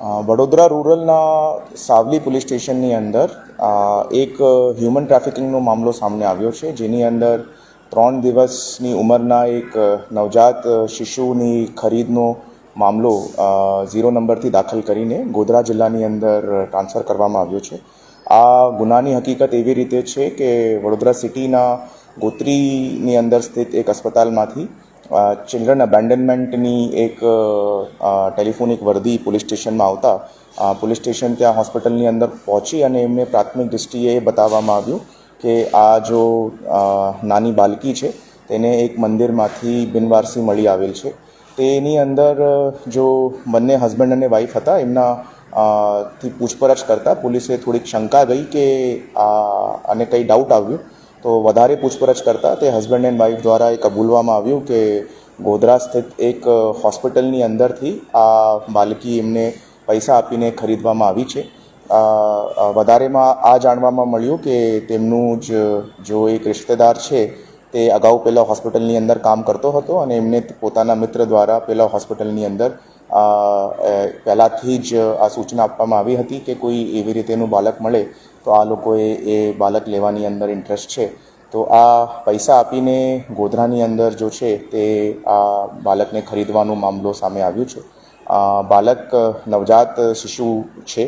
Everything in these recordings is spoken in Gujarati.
વડોદરા રૂરલના સાવલી પોલીસ સ્ટેશનની અંદર એક હ્યુમન ટ્રાફિકિંગનો મામલો સામે આવ્યો છે, જેની અંદર ત્રણ દિવસની ઉંમરના એક નવજાત શિશુની ખરીદનો મામલો ઝીરો નંબરથી દાખલ કરીને ગોધરા જિલ્લાની અંદર ટ્રાન્સફર કરવામાં આવ્યો છે. આ ગુનાની હકીકત એવી રીતે છે કે વડોદરા સિટીના ગોત્રીની અંદર સ્થિત એક અસ્પતાલમાંથી ચિલ્ડ્રન અબેન્ડનમેન્ટની એક ટેલિફોનિક વર્દી પોલીસ સ્ટેશનમાં આવતા પોલીસ સ્ટેશન ત્યાં હોસ્પિટલની અંદર પહોંચી અને એમને પ્રાથમિક દૃષ્ટિએ બતાવવામાં આવ્યું કે આ જો નાની બાલકી છે, તેને એક મંદિરમાંથી બિનવારસી મળી આવેલ છે. તેની અંદર જો બંને હસબન્ડ અને વાઈફ હતા, એમના થી પૂછપરછ કરતાં પોલીસે થોડીક શંકા ગઈ કે આ અને કંઈ ડાઉટ આવ્યું. તો વધારે પૂછપરછ કરતાં તે હસબન્ડ એન્ડ વાઈફ દ્વારા એ કબૂલવામાં આવ્યું કે ગોધરા સ્થિત એક હોસ્પિટલની અંદરથી આ બાલકી એમને પૈસા આપીને ખરીદવામાં આવી છે. વધારેમાં આ જાણવામાં મળ્યું કે તેમનું જ, જો એક રિશ્તેદાર છે, તે અગાઉ પહેલાં હોસ્પિટલની અંદર કામ કરતો હતો અને એમને પોતાના મિત્ર દ્વારા પહેલાં હોસ્પિટલની અંદર પહેલાંથી જ આ સૂચના આપવામાં આવી હતી કે કોઈ એવી રીતેનું બાળક મળે તો આ લોકોએ એ બાળક લેવાની અંદર ઇન્ટરેસ્ટ છે. તો આ પૈસા આપીને ગોધરાની અંદર જો છે તે આ બાળકને ખરીદવાનો મામલો સામે આવ્યું છે. બાળક નવજાત શિશુ છે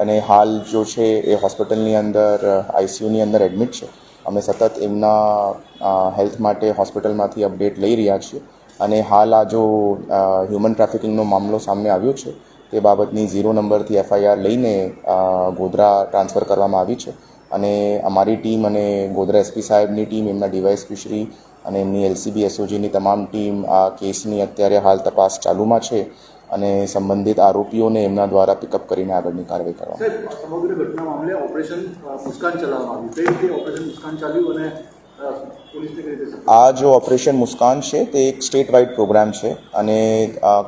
અને હાલ જો છે એ હોસ્પિટલની અંદર, આઈસીયુની અંદર એડમિટ છે. અમે સતત એમના હેલ્થ માટે હોસ્પિટલમાંથી અપડેટ લઈ રહ્યા છીએ. અને હાલ આ જો હ્યુમન ટ્રાફિકિંગનો મામલો સામે આવ્યો છે, તે બાબતની ઝીરો નંબરથી એફઆઈઆર લઈને ગોધરા ટ્રાન્સફર કરવામાં આવી છે. અને અમારી ટીમ અને ગોધરા એસપી સાહેબની ટીમ, એમના ડીવાયએસપી શ્રી અને એમની એલસીબી, એસઓજીની તમામ ટીમ આ કેસની અત્યારે હાલ તપાસ ચાલુમાં છે અને સંબંધિત આરોપીઓને એમના દ્વારા પિકઅપ કરીને આગળની કાર્યવાહી કરવામાં સમગ્ર ઘટના મામલે ઓપરેશન મુસ્કાન ચલાવવામાં આવ્યું. કઈ રીતે ઓપરેશન મુસ્કાન ચાલ્યું અને અ, પોલીસને કઈ રીતે support આ જો ઓપરેશન મુસ્કાન છે, તે એક સ્ટેટ વાઇડ પ્રોગ્રામ છે અને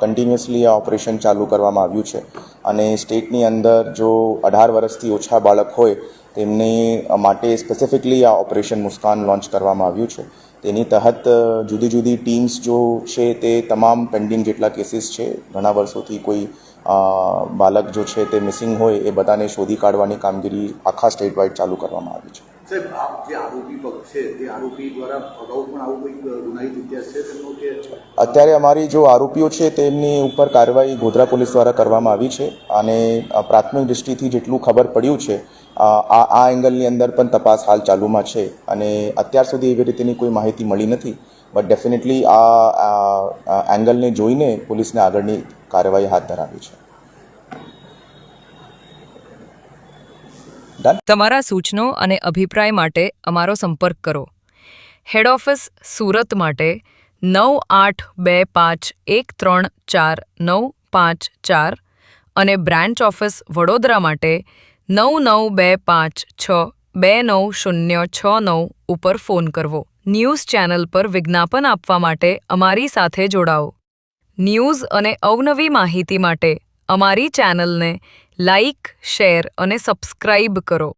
કન્ટિન્યુઅસલી આ ઓપરેશન ચાલુ કરવામાં આવ્યું છે. અને સ્ટેટની અંદર જો અઢાર વર્ષથી ઓછા બાળક હોય, તેમને માટે સ્પેસિફિકલી આ ઓપરેશન મુસ્કાન લોન્ચ કરવામાં આવ્યું છે. તેની તહત જુદી જુદી ટીમ્સ જો છે, તે તમામ પેન્ડિંગ જેટલા કેસીસ છે, ઘણા વર્ષોથી કોઈ બાળક જો છે તે મિસિંગ હોય, એ બધાને શોધી કાઢવાની કામગીરી આખા સ્ટેટ વાઇડ ચાલુ કરવામાં આવી છે. સાહેબ, આ જે આરોપી પક્ષ છે, તે આરોપી દ્વારા અગાઉ પણ આવું કંઈક ગુનાહિત ઇતિહાસ છે તેમનો કે અત્યારે અમારી જો આરોપીઓ છે, તેમની ઉપર કાર્યવાહી ગોધરા પોલીસ દ્વારા કરવામાં આવી છે અને પ્રાથમિક દૃષ્ટિથી જેટલું ખબર પડ્યું છે આ આ એંગલની અંદર પણ તપાસ હાલ ચાલુમાં છે અને અત્યાર સુધી એવી રીતેની કોઈ માહિતી મળી નથી. બટ ડેફિનેટલી આ એંગલને જોઈને પોલીસને આગળની કાર્યવાહી હાથ ધરાવી છે. તમારા સૂચનો અને અભિપ્રાય માટે અમારો સંપર્ક કરો. હેડ ઓફિસ સુરત માટે નવ આઠ બે પાંચ એક ત્રણ ચાર નવ પાંચ ચાર અને બ્રાન્ચ ઓફિસ વડોદરા માટે નવ નવ બે પાંચ છ બે નવ શૂન્ય છ નવ ઉપર ફોન કરવો. ન્યૂઝ ચેનલ પર વિજ્ઞાપન આપવા માટે અમારી સાથે જોડાઓ. ન્યૂઝ અને અવનવી માહિતી માટે અમારી ચેનલને લાઇક શેર અને સબસ્ક્રાઇબ કરો.